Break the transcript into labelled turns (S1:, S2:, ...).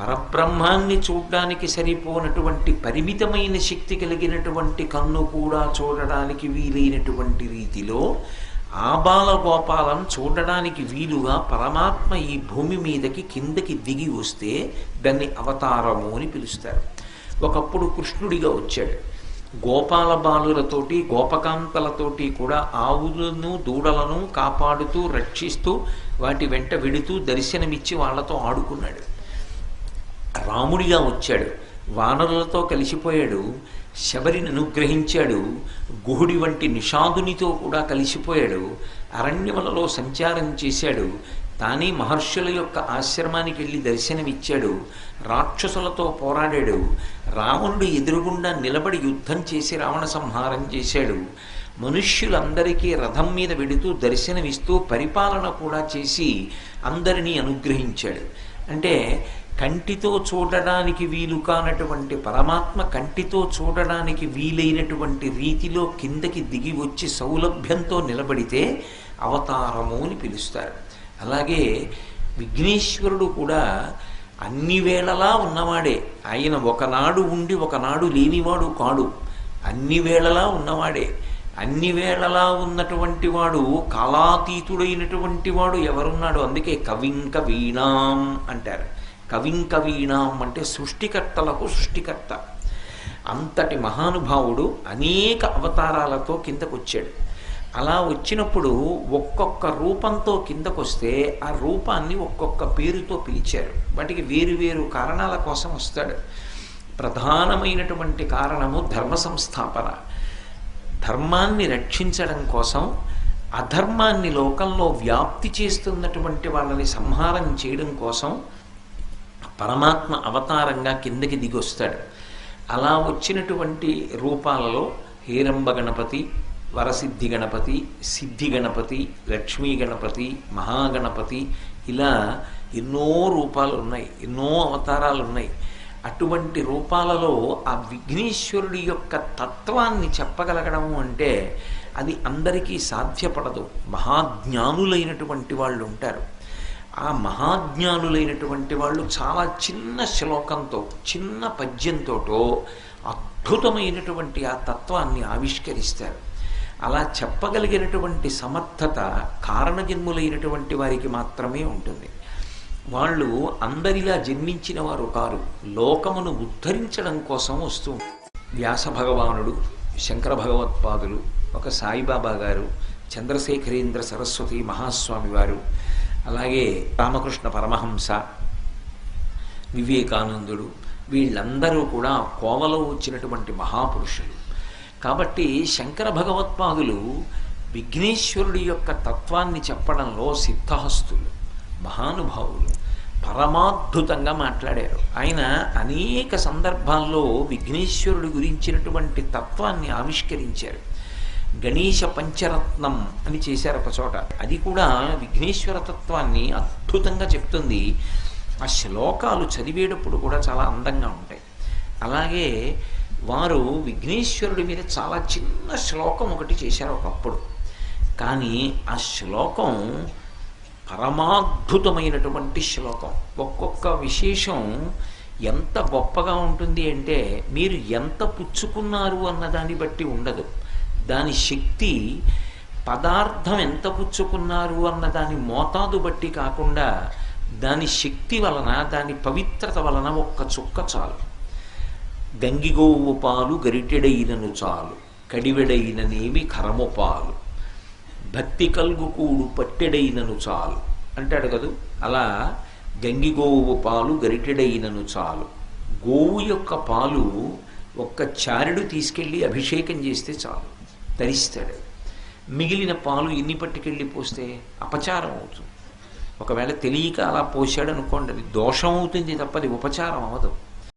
S1: పరబ్రహ్మాన్ని చూడడానికి సరిపోనటువంటి పరిమితమైన శక్తి కలిగినటువంటి కన్ను కూడా చూడడానికి వీలైనటువంటి రీతిలో ఆ బాలగోపాలను చూడడానికి వీలుగా పరమాత్మ ఈ భూమి మీదకి కిందకి దిగి వస్తే దాన్ని అవతారము అని పిలుస్తారు. ఒకప్పుడు కృష్ణుడిగా వచ్చాడు. గోపాల బాలులతోటి గోపకాంతలతోటి కూడా ఆవులను దూడలను కాపాడుతూ రక్షిస్తూ వాటి వెంట వెడుతూ దర్శనమిచ్చి వాళ్ళతో ఆడుకున్నాడు. రాముడిగా వచ్చాడు. వానరులతో కలిసిపోయాడు. శబరిని అనుగ్రహించాడు. గుహుడి వంటి నిషాదునితో కూడా కలిసిపోయాడు. అరణ్యములలో సంచారం చేశాడు. తానే మహర్షుల యొక్క ఆశ్రమానికి వెళ్ళి దర్శనమిచ్చాడు. రాక్షసులతో పోరాడాడు. రావణుడు ఎదురుగుండా నిలబడి యుద్ధం చేసి రావణ సంహారం చేశాడు. మనుష్యులందరికీ రథం మీద వెడుతూ దర్శనమిస్తూ పరిపాలన కూడా చేసి అందరినీ అనుగ్రహించాడు. అంటే కంటితో చూడడానికి వీలు కానటువంటి పరమాత్మ కంటితో చూడడానికి వీలైనటువంటి రీతిలో కిందకి దిగి వచ్చి సౌలభ్యంతో నిలబడితే అవతారము అని పిలుస్తారు. అలాగే విఘ్నేశ్వరుడు కూడా అన్ని వేళలా ఉన్నవాడే. ఆయన ఒకనాడు ఉండి ఒకనాడు లేనివాడు కాడు. అన్ని వేళలా ఉన్నవాడే. అన్ని వేళలా ఉన్నటువంటి వాడు కాలాతీతుడైనటువంటి వాడు ఎవరున్నాడు అందుకే కవింక వీణాం అంటారు. కవింక వీణాం అంటే సృష్టికర్తలకు సృష్టికర్త. అంతటి మహానుభావుడు అనేక అవతారాలతో కిందకు వచ్చాడు అలా వచ్చినప్పుడు ఒక్కొక్క రూపంతో కిందకొస్తే ఆ రూపాన్ని ఒక్కొక్క పేరుతో పిలిచారు. వాటికి వేరు వేరు కారణాల కోసం వస్తాడు. ప్రధానమైనటువంటి కారణము ధర్మ సంస్థాపన. ధర్మాన్ని రక్షించడం కోసం అధర్మాన్ని లోకంలో వ్యాప్తి చేస్తున్నటువంటి వాళ్ళని సంహారం చేయడం కోసం పరమాత్మ అవతారంగా కిందకి దిగొస్తాడు. అలా వచ్చినటువంటి రూపాలలో హేరంబ గణపతి వరసిద్ధి గణపతి సిద్ధి గణపతి లక్ష్మీ గణపతి మహాగణపతి ఇలా ఎన్నో రూపాలు ఉన్నాయి ఎన్నో అవతారాలు ఉన్నాయి. అటువంటి రూపాలలో ఆ విఘ్నేశ్వరుడి యొక్క తత్వాన్ని చెప్పగలగడము అంటే అది అందరికీ సాధ్యపడదు. మహాజ్ఞానులైనటువంటి వాళ్ళు ఉంటారు. ఆ మహాజ్ఞానులైనటువంటి వాళ్ళు చాలా చిన్న శ్లోకంతో చిన్న పద్యంతోటో అద్భుతమైనటువంటి ఆ తత్వాన్ని ఆవిష్కరిస్తారు. అలా చెప్పగలిగినటువంటి సమర్థత కారణజన్ములైనటువంటి వారికి మాత్రమే ఉంటుంది. వాళ్ళు అందరిలా జన్మించిన వారు కారు. లోకమును ఉద్ధరించడం కోసం వస్తూ వ్యాస భగవానుడు శంకర భగవత్పాదులు ఒక సాయిబాబా గారు చంద్రశేఖరేంద్ర సరస్వతి మహాస్వామి వారు అలాగే రామకృష్ణ పరమహంస వివేకానందుడు వీళ్ళందరూ కూడా కోవలో వచ్చినటువంటి మహాపురుషులు. కాబట్టి శంకర భగవత్పాదులు విఘ్నేశ్వరుడి యొక్క తత్వాన్ని చెప్పడంలో సిద్ధహస్తులు. మహానుభావులు పరమాద్భుతంగా మాట్లాడారు. ఆయన అనేక సందర్భాల్లో విఘ్నేశ్వరుడి గురించినటువంటి తత్వాన్ని ఆవిష్కరించారు. గణేశ పంచరత్నం అని చేశారు ఒక చోట. అది కూడా విఘ్నేశ్వర తత్వాన్ని అద్భుతంగా చెప్తుంది. ఆ శ్లోకాలు చదివేటప్పుడు కూడా చాలా అందంగా ఉంటాయి. అలాగే వారు విఘ్నేశ్వరుడి మీద చాలా చిన్న శ్లోకం ఒకటి చేశారు ఒకప్పుడు. కానీ ఆ శ్లోకం పరమాద్భుతమైనటువంటి శ్లోకం. ఒక్కొక్క విశేషం ఎంత గొప్పగా ఉంటుంది అంటే మీరు ఎంత పుచ్చుకున్నారు అన్న దాన్ని బట్టి ఉండదు. దాని శక్తి పదార్థం ఎంత పుచ్చుకున్నారు అన్న దాని మోతాదు బట్టి కాకుండా దాని శక్తి వలన దాని పవిత్రత వలన ఒక్క చుక్క చాలు. గంగిగోవు పాలు గరిటెడైనను చాలు. కడివెడైననేమి కరము పాలు. భక్తి కలుగుకూడు పట్టెడైనను చాలు. అంటాడు కదూ? అలా గంగిగోవు పాలు గరిటెడైనను చాలు. గోవు యొక్క పాలు ఒక్క చారుడు తీసుకెళ్ళి అభిషేకం చేస్తే చాలు. తరిస్తాడు. మిగిలిన పాలు ఎన్ని పట్టుకెళ్ళి పోస్తే అపచారం అవుతుంది. ఒకవేళ తెలియక అలా పోసాడు అనుకోండి అది దోషం అవుతుంది తప్పది ఉపచారం అవ్వదు.